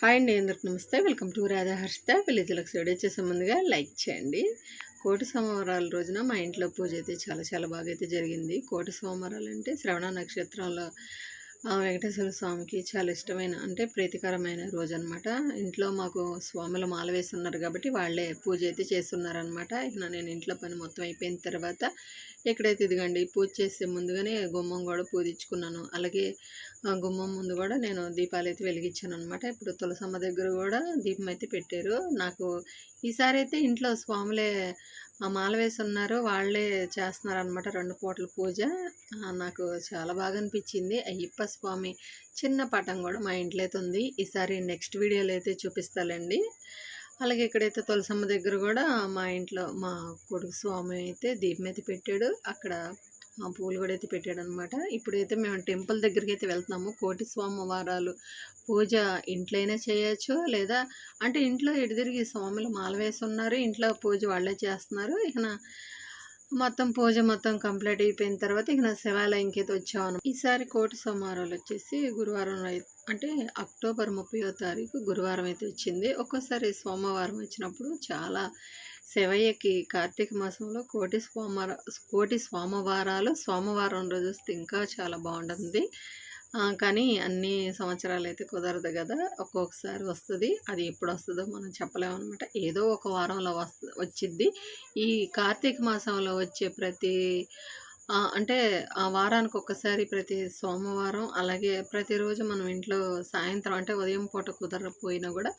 Hi అండి అందరికి నమస్తే. Welcome to Radha Harshitha village looks video ముందుగా లైక్ చేయండి. కోటి సోమవారాల రోజున మా ఇంట్లో పూజ అయితే చాలా చాలా బాగా అయితే జరిగింది. కోటి సోమవారాలు అంటే శ్రవణ నక్షత్రంలో వెంకటేశ్వర స్వామికి చాలా ఇష్టమైన అంటే ప్రీతికరమైన రోజు అనమాట ఇంట్లో మాకు స్వాములు మాల వేసి ఉన్నారు కాబట్టి వాళ్ళే పూజ అయితే చేస్తున్నారనమాట ఇక నేను ఇంట్లో పని మొత్తం అయిపోయిన తర్వాత ఇక్కడైతే ఇదిగండి పూజ చేసే ముందుగానే గుమ్మం కూడా పూజించుకున్నాను. అలాగే గుమ్మం ముందు కూడా నేను దీపాలు అయితే వెలిగించాను అనమాట ఇప్పుడు తులసమ్మ దగ్గర కూడా దీపం అయితే పెట్టారు. నాకు ఈసారి అయితే ఇంట్లో స్వాములే ఆ మాల వేసి ఉన్నారు వాళ్ళే చేస్తున్నారు అనమాట రెండు పూటల పూజ. నాకు చాలా బాగా అనిపించింది. అయ్యప్ప స్వామి చిన్న పటం కూడా మా ఇంట్లో అయితే ఉంది. ఈసారి నెక్స్ట్ వీడియోలో అయితే చూపిస్తాలండి. అలాగే ఇక్కడైతే తులసమ్మ దగ్గర కూడా మా ఇంట్లో మా కొడుకు స్వామి అయితే దీపం అయితే పెట్టాడు. అక్కడ ఆ పూలు కూడా అయితే పెట్టాడు అనమాట ఇప్పుడైతే మేము టెంపుల్ దగ్గరికి అయితే వెళ్తున్నాము. కోటి స్వామివారాలు పూజ ఇంట్లోనే చేయొచ్చు లేదా అంటే ఇంట్లో ఎటు తిరిగి స్వాములు మాల వేసి ఉన్నారు ఇంట్లో పూజ వాళ్ళే చేస్తున్నారు. ఇక మొత్తం పూజ మొత్తం కంప్లీట్ అయిపోయిన తర్వాత ఇక నా శివాలయంకి అయితే వచ్చాను ఈసారి కోటి సోమవారాలు వచ్చేసి గురువారం రై- అంటే అక్టోబర్ ముప్పయో తారీఖు గురువారం అయితే వచ్చింది. ఒక్కోసారి సోమవారం వచ్చినప్పుడు చాలా శివయ్యకి కార్తీక మాసంలో కోటి సోమవార కోటి సోమవారాలు సోమవారం రోజు వస్తే ఇంకా చాలా బాగుంటుంది. కానీ అన్ని సంవత్సరాలు అయితే కుదరదు కదా. ఒక్కొక్కసారి వస్తుంది అది ఎప్పుడు వస్తుందో మనం చెప్పలేము అనమాట ఏదో ఒక వారంలో వస్తు వచ్చిద్ది. ఈ కార్తీక మాసంలో వచ్చే ప్రతి అంటే ఆ వారానికి ఒక్కసారి ప్రతి సోమవారం అలాగే ప్రతిరోజు మనం ఇంట్లో సాయంత్రం అంటే ఉదయం పూట కుదరకపోయినా కూడా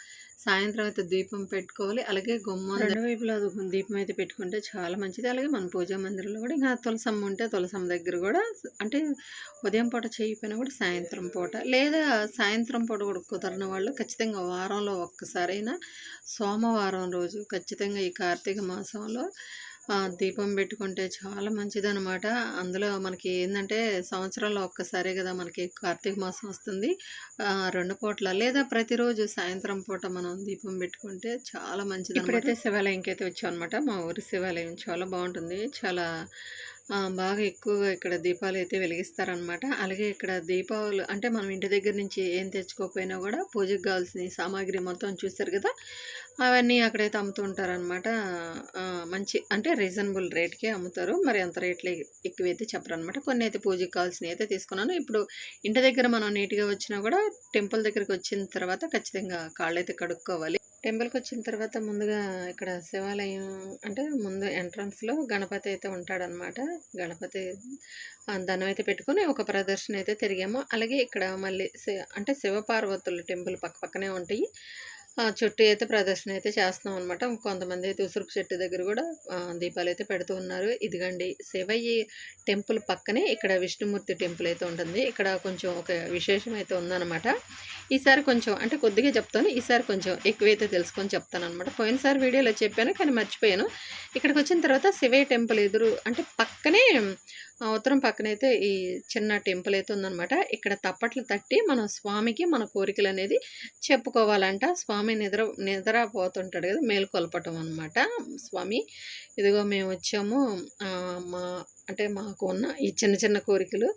సాయంత్రం అయితే దీపం పెట్టుకోవాలి. అలాగే గుమ్మ రెండు వైపులా దీపం అయితే పెట్టుకుంటే చాలా మంచిది. అలాగే మన పూజా మందిరంలో కూడా ఇంకా తులసమ్మ ఉంటే తులసమ్మ దగ్గర కూడా అంటే ఉదయం పూట చేయకపోయినా కూడా సాయంత్రం పూట లేదా సాయంత్రం పూట కూడా కుదరని వాళ్ళు ఖచ్చితంగా వారంలో ఒక్కసారైనా సోమవారం రోజు ఖచ్చితంగా ఈ కార్తీక మాసంలో దీపం పెట్టుకుంటే చాలా మంచిదనమాట అందులో మనకి ఏంటంటే సంవత్సరంలో ఒక్కసారే కదా మనకి కార్తీక మాసం వస్తుంది. రెండు పూట్ల లేదా ప్రతిరోజు సాయంత్రం పూట మనం దీపం పెట్టుకుంటే చాలా మంచిది ఇప్పుడైతే శివాలయంకి అయితే వచ్చాం అనమాట మా ఊరి శివాలయం చాలా బాగుంటుంది. చాలా బాగా ఎక్కువగా ఇక్కడ దీపాలు అయితే వెలిగిస్తారనమాట అలాగే ఇక్కడ దీపావళి అంటే మనం ఇంటి దగ్గర నుంచి ఏం తెచ్చుకోకపోయినా కూడా పూజకు కావాల్సిన సామాగ్రి మొత్తం చూస్తారు కదా అవన్నీ అక్కడైతే అమ్ముతూ ఉంటారనమాట మంచి అంటే రీజనబుల్ రేట్కే అమ్ముతారు. మరి అంత రేట్లు ఎక్కువైతే చెప్పరనమాట కొన్ని అయితే పూజకి కావాల్సినవి అయితే తీసుకున్నాను. ఇప్పుడు ఇంటి దగ్గర మనం నీట్గా వచ్చినా కూడా టెంపుల్ దగ్గరికి వచ్చిన తర్వాత ఖచ్చితంగా కాళ్ళు అయితే కడుక్కోవాలి. టెంపుల్కి వచ్చిన తర్వాత ముందుగా ఇక్కడ శివాలయం అంటే ముందు ఎంట్రన్స్లో గణపతి అయితే ఉంటాడనమాట. గణపతి ఆ, దండం అయితే పెట్టుకొని ఒక ప్రదర్శన అయితే తిరిగాము. అలాగే ఇక్కడ మళ్ళీ శి- అంటే శివపార్వతుల టెంపుల్ పక్క పక్కనే ఉంటాయి. చుట్టూ అయితే ప్రదర్శన అయితే చేస్తున్నాం అనమాట కొంతమంది అయితే ఉసురుపు చెట్టు దగ్గర కూడా దీపాలు అయితే పెడుతూ ఉన్నారు. ఇదిగండి శివయ్య టెంపుల్ పక్కనే ఇక్కడ విష్ణుమూర్తి టెంపుల్ అయితే ఉంటుంది. ఇక్కడ కొంచెం ఒక విశేషం అయితే ఉందన్నమాట. ఈసారి కొంచెం అంటే కొద్దిగా చెప్తాను ఈసారి కొంచెం ఎక్కువైతే తెలుసుకొని చెప్తాను అనమాట పోయినసారి వీడియోలో చెప్పాను కానీ మర్చిపోయాను. ఇక్కడికి వచ్చిన తర్వాత శివయ్య టెంపుల్ ఎదురు అంటే పక్కనే ఉత్తరం పక్కనైతే ఈ చిన్న టెంపుల్ అయితే ఉందన్నమాట. ఇక్కడ తప్పట్లు తట్టి మనం స్వామికి మన కోరికలు అనేది చెప్పుకోవాలంట. స్వామి నిద్ర నిద్రపోతుంటాడు కదా మేలుకొల్పటం అనమాట స్వామి ఇదిగో మేము వచ్చాము. మా అంటే మాకు ఉన్న ఈ చిన్న చిన్న కోరికలు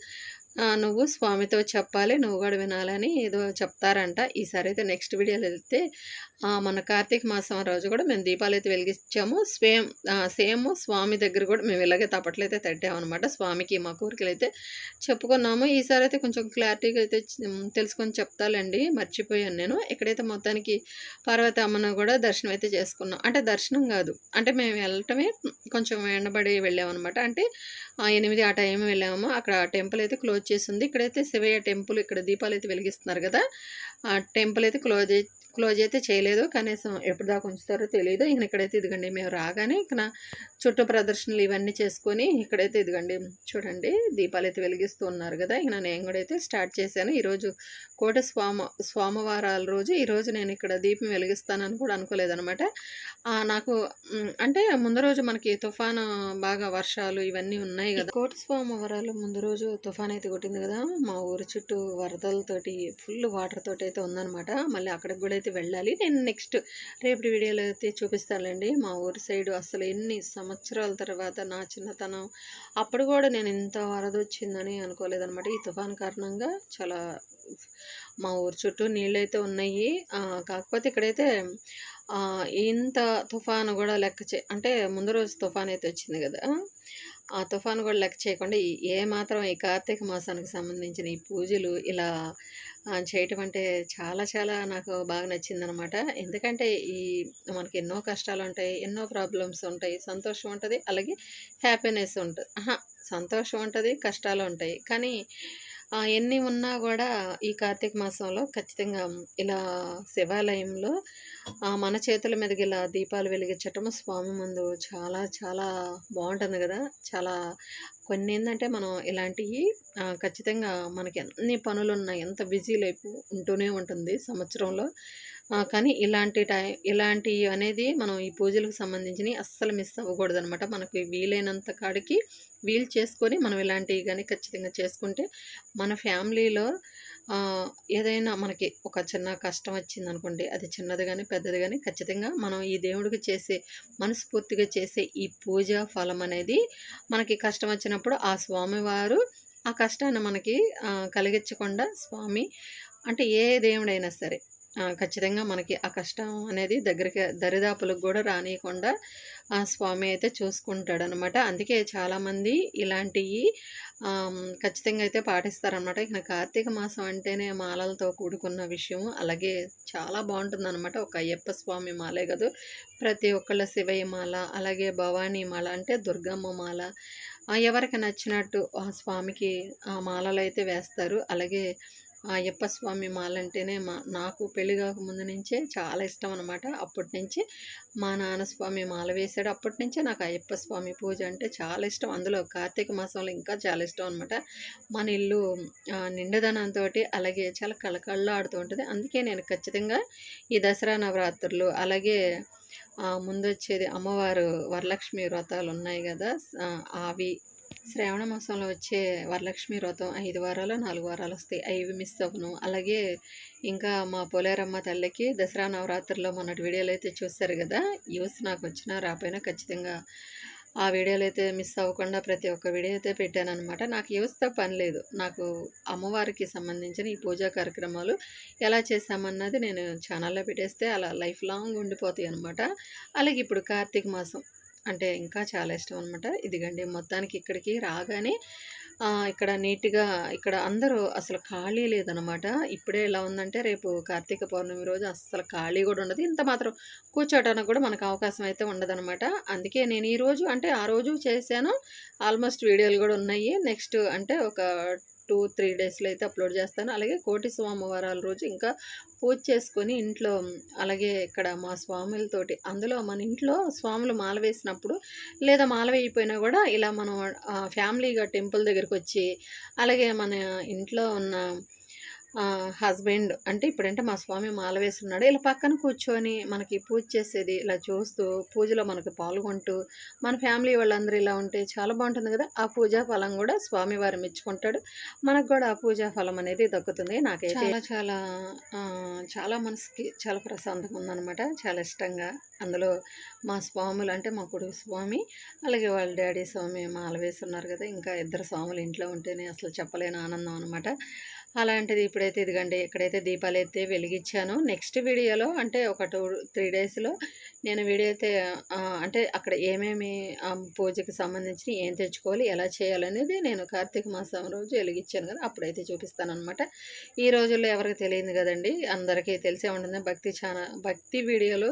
నువ్వు స్వామితో చెప్పాలి నువ్వు కూడా వినాలని ఏదో చెప్తారంట. ఈసారి అయితే నెక్స్ట్ వీడియోలో వెళ్తే మన కార్తీక మాసం రోజు కూడా మేము దీపాలు అయితే వెలిగించాము. సేమ్ సేమ్ స్వామి దగ్గర కూడా మేము ఇలాగే తప్పట్లు అయితే తట్టామన్నమాట. స్వామికి మా కోరికలు అయితే చెప్పుకున్నాము. ఈసారి అయితే కొంచెం క్లారిటీగా అయితే తెలుసుకొని చెప్తాలండి. మర్చిపోయాను నేను. ఇక్కడైతే మొత్తానికి పార్వతమ్మను కూడా దర్శనం అయితే చేసుకున్నాం. అంటే దర్శనం కాదు. అంటే మేము వెళ్ళటమే కొంచెం ఎండబడి వెళ్ళామన్నమాట. అంటే ఎనిమిది ఆ టైం వెళ్ళాము. అక్కడ టెంపుల్ అయితే క్లోజ్ వచ్చేసింది. ఇక్కడైతే శివయ్య టెంపుల్ ఇక్కడ దీపాలు అయితే వెలిగిస్తున్నారు కదా. ఆ టెంపుల్ అయితే క్లోజ్ క్లోజ్ అయితే చేయలేదు. కనీసం ఎప్పుడు దాకా ఉంచుతారో తెలియదు ఈయన ఇక్కడైతే ఇదిగండి మేము రాగానే ఇక్కడ చుట్టూ ప్రదర్శనలు ఇవన్నీ చేసుకొని ఇక్కడైతే ఇదిగండి చూడండి దీపాలు అయితే వెలిగిస్తూ ఉన్నారు కదా. ఇక నేను కూడా అయితే స్టార్ట్ చేశాను. ఈరోజు కోట స్వామ సోమవారాల రోజు ఈరోజు నేను ఇక్కడ దీపం వెలిగిస్తానని కూడా అనుకోలేదనమాట నాకు అంటే ముందు రోజు మనకి తుఫాను బాగా వర్షాలు ఇవన్నీ ఉన్నాయి కదా. కోట స్వామవారాలు ముందు రోజు తుఫాన్ అయితే కొట్టింది కదా. మా ఊరు చుట్టూ వరదలతోటి ఫుల్ వాటర్ తోటి అయితే ఉందనమాట మళ్ళీ అక్కడికి కూడా అయితే వెళ్ళాలి నేను నెక్స్ట్ రేపటి వీడియోలో అయితే చూపిస్తానండి మా ఊరి సైడ్ అసలు ఎన్ని సంవత్సరాల తర్వాత నా చిన్నతనం అప్పుడు కూడా నేను ఇంత వరద వచ్చిందని అనుకోలేదన్నమాట. ఈ తుఫాన్ కారణంగా చాలా మా ఊరు చుట్టూ నీళ్ళైతే ఉన్నాయి. కాకపోతే ఇక్కడైతే ఇంత తుఫాను కూడా లెక్క చే అంటే ముందు రోజు తుఫాన్ అయితే వచ్చింది కదా. ఆ తుఫాను కూడా లెక్క చేయకుండా ఏ మాత్రం ఈ కార్తీక మాసానికి సంబంధించిన ఈ పూజలు ఇలా చేయటం అంటే చాలా చాలా నాకు బాగా నచ్చిందనమాట ఎందుకంటే ఈ మనకి ఎన్నో కష్టాలు ఉంటాయి ఎన్నో ప్రాబ్లమ్స్ ఉంటాయి సంతోషం ఉంటుంది అలాగే హ్యాపీనెస్ ఉంటుంది. సంతోషం ఉంటుంది కష్టాలు ఉంటాయి. కానీ ఎన్ని ఉన్నా కూడా ఈ కార్తీక మాసంలో ఖచ్చితంగా ఇలా శివాలయంలో మన చేతుల మీదకి ఇలా దీపాలు వెలిగించటం స్వామి ముందు చాలా చాలా బాగుంటుంది కదా. చాలా కొన్ని ఏంటంటే మనం ఇలాంటివి ఖచ్చితంగా మనకి అన్ని పనులు ఉన్నాయి ఎంత బిజీ లైఫ్ ఉంటూనే ఉంటుంది సంవత్సరంలో. కానీ ఇలాంటి టైం ఇలాంటి అనేది మనం ఈ పూజలకు సంబంధించినవి అస్సలు మిస్ అవ్వకూడదు అనమాట మనకి వీలైనంత కాడికి వీలు చేసుకొని మనం ఇలాంటివి కానీ ఖచ్చితంగా చేసుకుంటే మన ఫ్యామిలీలో ఏదైనా మనకి ఒక చిన్న కష్టం వచ్చింది అనుకోండి అది చిన్నది కానీ పెద్దది కానీ ఖచ్చితంగా మనం ఈ దేవుడికి చేసే మనస్ఫూర్తిగా చేసే ఈ పూజ ఫలం అనేది మనకి కష్టం వచ్చినప్పుడు ఆ స్వామివారు ఆ కష్టాన్ని మనకి కలిగించకుండా స్వామి అంటే ఏ దేవుడైనా సరే ఖచ్చితంగా మనకి ఆ కష్టం అనేది దగ్గరికి దరిదాపులకు కూడా రానియకుండా ఆ స్వామి అయితే చూసుకుంటాడు అనమాట అందుకే చాలామంది ఇలాంటివి ఖచ్చితంగా అయితే పాటిస్తారనమాట ఇక కార్తీక మాసం అంటేనే మాలలతో కూడుకున్న విషయం అలాగే చాలా బాగుంటుందన్నమాట. ఒక అయ్యప్ప స్వామి మాలే కాదు ప్రతి ఒక్కళ్ళ శివయ్య మాల అలాగే భవానీ మాల అంటే దుర్గమ్మ మాల. ఎవరికి నచ్చినట్టు ఆ స్వామికి ఆ మాలలు అయితే వేస్తారు. అలాగే ఆ అయ్యప్ప స్వామి మాల అంటేనే మా నాకు పెళ్ళి కాకముందు నుంచే చాలా ఇష్టం అనమాట అప్పటి నుంచి మా నాన్నస్వామి మాల వేశాడు. అప్పటి నుంచే నాకు అయ్యప్ప స్వామి పూజ అంటే చాలా ఇష్టం. అందులో కార్తీక మాసంలో ఇంకా చాలా ఇష్టం అనమాట మన ఇల్లు నిండదనంతో అలాగే చాలా కళకళలాడుతూ ఉంటుంది. అందుకే నేను ఖచ్చితంగా ఈ దసరా నవరాత్రులు అలాగే ముందు వచ్చేది అమ్మవారు వరలక్ష్మి వ్రతాలు ఉన్నాయి కదా ఆవి అవి శ్రావణ మాసంలో వచ్చే వరలక్ష్మి వ్రతం ఐదు వారాలు నాలుగు వారాలు వస్తాయి. అవి మిస్ అవ్వను. అలాగే ఇంకా మా పోలేరమ్మ తల్లికి దసరా నవరాత్రుల్లో మొన్నటి వీడియోలు అయితే చూస్తారు కదా? యూస్ నాకు వచ్చినా రాపోయినా ఖచ్చితంగా ఆ వీడియోలు అయితే మిస్ అవ్వకుండా ప్రతి ఒక్క వీడియో అయితే పెట్టాను అనమాట నాకు యూస్తో పని లేదు. నాకు అమ్మవారికి సంబంధించిన ఈ పూజా కార్యక్రమాలు ఎలా చేశామన్నది నేను ఛానల్లో పెట్టేస్తే అలా లైఫ్ లాంగ్ ఉండిపోతాయి అనమాట అలాగే ఇప్పుడు కార్తీక మాసం. అంటే ఇంకా చాలా ఇష్టం అనమాట ఇదిగండి మొత్తానికి ఇక్కడికి రాగానే ఇక్కడ నీట్గా ఇక్కడ అందరూ అసలు ఖాళీ లేదనమాట ఇప్పుడే ఎలా ఉందంటే రేపు కార్తీక పౌర్ణమి రోజు అస్సలు ఖాళీ కూడా ఉండదు. ఇంత మాత్రం కూర్చోటానికి కూడా మనకు అవకాశం అయితే ఉండదనమాట అందుకే నేను ఈరోజు అంటే ఆ రోజు చేశాను. ఆల్మోస్ట్ వీడియోలు కూడా ఉన్నాయి. నెక్స్ట్ అంటే ఒక టూ త్రీ డేస్లో అయితే అప్లోడ్ చేస్తాను. అలాగే కోటి సోమవారాల రోజు ఇంకా పూజ చేసుకొని ఇంట్లో అలాగే ఇక్కడ మా స్వాములతోటి అందులో మన ఇంట్లో స్వాములు మాల వేసినప్పుడు లేదా మాల వేయిపోయినా కూడా ఇలా మనం ఫ్యామిలీగా టెంపుల్ దగ్గరికి వచ్చి అలాగే మన ఇంట్లో ఉన్న హస్బెండ్ అంటే ఇప్పుడంటే మా స్వామి మాల వేస్తున్నాడు ఇలా పక్కన కూర్చొని మనకి పూజ చేసేది ఇలా చూస్తూ పూజలో మనకి పాల్గొంటూ మన ఫ్యామిలీ వాళ్ళందరూ ఇలా ఉంటే చాలా బాగుంటుంది కదా. ఆ పూజా ఫలం కూడా స్వామివారు మెచ్చుకుంటాడు. మనకు కూడా ఆ పూజా ఫలం అనేది దక్కుతుంది. నాకైతే చాలా చాలా చాలా మనసుకి చాలా ప్రశాంతంగా ఉందన్నమాట. చాలా ఇష్టంగా. అందులో మా స్వాములు అంటే మా కొడుకు స్వామి అలాగే వాళ్ళ డాడీ స్వామి మాల వేస్తున్నారు కదా. ఇంకా ఇద్దరు స్వాములు ఇంట్లో ఉంటేనే అసలు చెప్పలేని ఆనందం అనమాట అలాంటిది ఇప్పుడైతే ఇదిగండి ఇక్కడైతే దీపాలు అయితే వెలిగించాను. నెక్స్ట్ వీడియోలో అంటే ఒక టూ త్రీ డేస్లో నేను వీడియో అయితే అంటే అక్కడ ఏమేమి ఆ, పూజకి సంబంధించి ఏం తెచ్చుకోవాలి ఎలా చేయాలనేది నేను కార్తీక మాసం రోజు వెలిగించాను కదా అప్పుడైతే చూపిస్తాను అనమాట ఈ రోజుల్లో ఎవరికి తెలియదు కదండి అందరికీ తెలిసే ఉంటుంది. భక్తి చాలా భక్తి వీడియోలు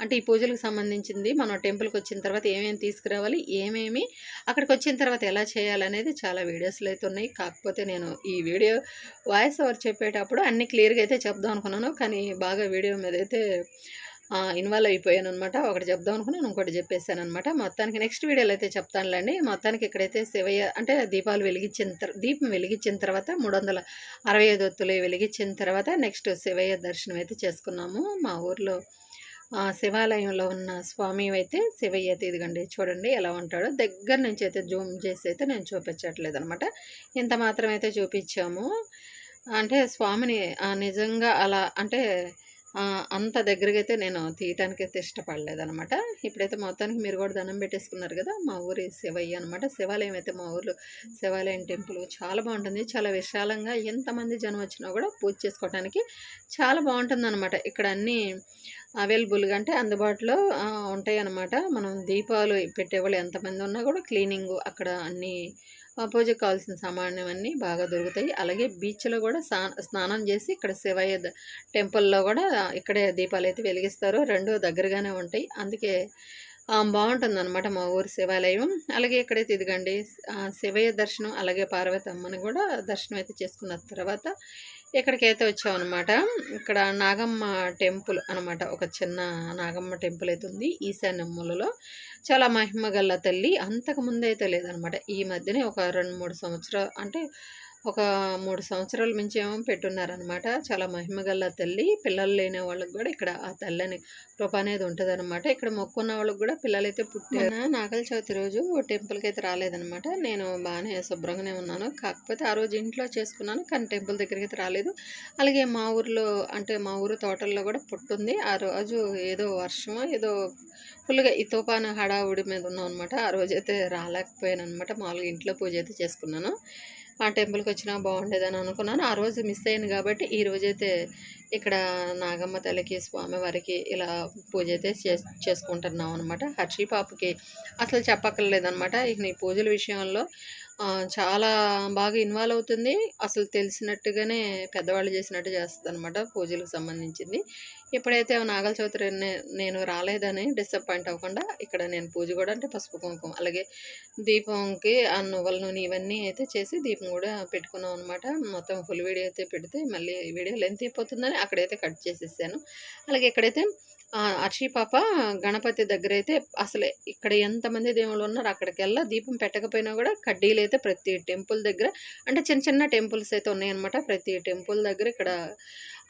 అంటే ఈ పూజలకు సంబంధించింది మనం టెంపుల్కి వచ్చిన తర్వాత ఏమేమి తీసుకురావాలి ఏమేమి అక్కడికి వచ్చిన తర్వాత ఎలా చేయాలనేది చాలా వీడియోస్లో అయితే ఉన్నాయి. కాకపోతే నేను ఈ వీడియో వాయిస్ ఓవర్ చెప్పేటప్పుడు అన్ని క్లియర్గా అయితే చెప్దాం అనుకున్నాను కానీ బాగా వీడియో మీద అయితే ఇన్వాల్వ్ అయిపోయాను అనమాట ఒకటి చెప్దాం అనుకున్నాను ఇంకోటి చెప్పేశాను అనమాట మొత్తానికి నెక్స్ట్ వీడియోలో అయితే చెప్తానులేండి. మొత్తానికి ఇక్కడైతే శివయ్య అంటే దీపాలు వెలిగించిన దీపం వెలిగించిన తర్వాత మూడు వందల అరవై ఐదు ఒత్తులు వెలిగించిన తర్వాత నెక్స్ట్ శివయ్య దర్శనం అయితే చేసుకున్నాము. మా ఊర్లో శివాలయంలో ఉన్న స్వామి అయితే శివయ్య అయితే ఇదిగండి చూడండి ఎలా ఉంటాడో. దగ్గర నుంచి అయితే జూమ్ చేసి అయితే నేను చూపించట్లేదు అనమాట ఇంత మాత్రం అయితే చూపించాము. అంటే స్వామిని ఆ, నిజంగా అలా అంటే ఆ, అంత తీయటానికి అయితే నేను అనమాట ఇష్టపడలేదనమాట ఇప్పుడైతే మొత్తానికి మీరు కూడా దండం పెట్టేసుకున్నారు కదా మా ఊరి శివయ్య అనమాట శివాలయం అయితే మా ఊర్లో శివాలయం టెంపుల్ చాలా బాగుంటుంది. చాలా విశాలంగా ఎంతమంది జనం వచ్చినా కూడా పూజ చేసుకోవడానికి చాలా బాగుంటుంది అనమాట ఇక్కడ అన్నీ అవైలబుల్గా అంటే అందుబాటులో ఆ, ఉంటాయి అనమాట మనం దీపాలు పెట్టేవాళ్ళు ఎంతమంది ఉన్నా కూడా క్లీనింగ్ అక్కడ అన్నీ పూజకు కావాల్సిన సామాన్యం అన్నీ బాగా దొరుకుతాయి. అలాగే బీచ్లో కూడా స్నానం చేసి ఇక్కడ శివయ్య టెంపుల్లో కూడా ఇక్కడే దీపాలు అయితే వెలిగిస్తారు. రెండు దగ్గరగానే ఉంటాయి. అందుకే బాగుంటుంది అనమాట మా ఊరి శివాలయం. అలాగే ఇక్కడైతే ఇదిగండి శివయ్య దర్శనం అలాగే పార్వతమ్మని కూడా దర్శనం అయితే చేసుకున్న తర్వాత ఇక్కడికైతే వచ్చామన్నమాట. ఇక్కడ నాగమ్మ టెంపుల్ అనమాట ఒక చిన్న నాగమ్మ టెంపుల్ అయితే ఉంది ఈశాన్య మూలలో. చాలా మహిమ గల్ల తల్లి. అంతకు ముందు అయితే లేదనమాట ఈ మధ్యనే ఒక రెండు మూడు సంవత్సరాలు అంటే ఒక మూడు సంవత్సరాల మించి ఏమో పెట్టున్నారనమాట చాలా మహిమ గల్ల తల్లి. పిల్లలు లేని వాళ్ళకి కూడా ఇక్కడ ఆ తల్లి అనే కృప అనేది ఉంటుంది ఇక్కడ మొక్కున్న వాళ్ళకి కూడా పిల్లలైతే పుట్టిన నాగల చవితి రోజు టెంపుల్కి అయితే రాలేదనమాట నేను బాగానే శుభ్రంగానే ఉన్నాను. కాకపోతే ఆ రోజు ఇంట్లో చేసుకున్నాను కానీ టెంపుల్ దగ్గరికి అయితే రాలేదు. అలాగే మా ఊర్లో అంటే మా ఊరు తోటల్లో కూడా పుట్టుంది. ఆ రోజు ఏదో వర్షం ఏదో ఫుల్గా ఈ తుఫాను హడావుడి మీద ఉన్నాం అనమాట ఆ రోజైతే రాలేకపోయాను అనమాట మామూలుగా ఇంట్లో పూజ అయితే చేసుకున్నాను. ఆ టెంపుల్కి వచ్చినా బాగుండేదని అనుకున్నాను. ఆ రోజు మిస్ అయ్యాను కాబట్టి ఈ రోజైతే ఇక్కడ నాగమ్మ తల్లికి స్వామివారికి ఇలా పూజ అయితే చేసుకుంటున్నాం అనమాట హర్షి పాపకి అసలు చెప్పక్కర్లేదనమాట ఇక నీ పూజల విషయంలో చాలా బాగా ఇన్వాల్వ్ అవుతుంది. అసలు తెలిసినట్టుగానే పెద్దవాళ్ళు చేసినట్టు చేస్తుంది అనమాట పూజలకు సంబంధించింది. ఎప్పుడైతే నాగల చవితి నేను రాలేదని డిసప్పాయింట్ అవ్వకుండా ఇక్కడ నేను పూజ కూడా అంటే పసుపు కుంకుమ అలాగే దీపంకి ఆ నువ్వుల నూనె ఇవన్నీ అయితే చేసి దీపం కూడా పెట్టుకున్నాం అనమాట మొత్తం ఫుల్ వీడియో అయితే పెడితే మళ్ళీ వీడియో లెంత్ అయిపోతుందని అక్కడైతే కట్ చేసేసాను. అలాగే ఇక్కడైతే అర్షి పాప గణపతి దగ్గర అయితే అసలు ఇక్కడ ఎంతమంది దేవుళ్ళు ఉన్నారు అక్కడికి వెళ్ళా దీపం పెట్టకపోయినా కూడా కడ్డీలు అయితే ప్రతి టెంపుల్ దగ్గర అంటే చిన్న చిన్న టెంపుల్స్ అయితే ఉన్నాయన్నమాట. ప్రతి టెంపుల్ దగ్గర ఇక్కడ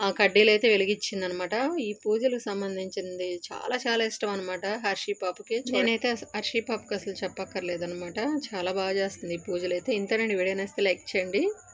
ఆ కడ్డీలు అయితే వెలిగించింది అనమాట ఈ పూజలకు సంబంధించింది చాలా చాలా ఇష్టం అనమాట హర్షి పాపకి. నేనైతే హర్షి పాపకి అసలు చెప్పక్కర్లేదు అనమాట చాలా బాగా చేస్తుంది ఈ పూజలు అయితే ఇంతేనండి వీడియో నేస్తే లైక్ చేయండి.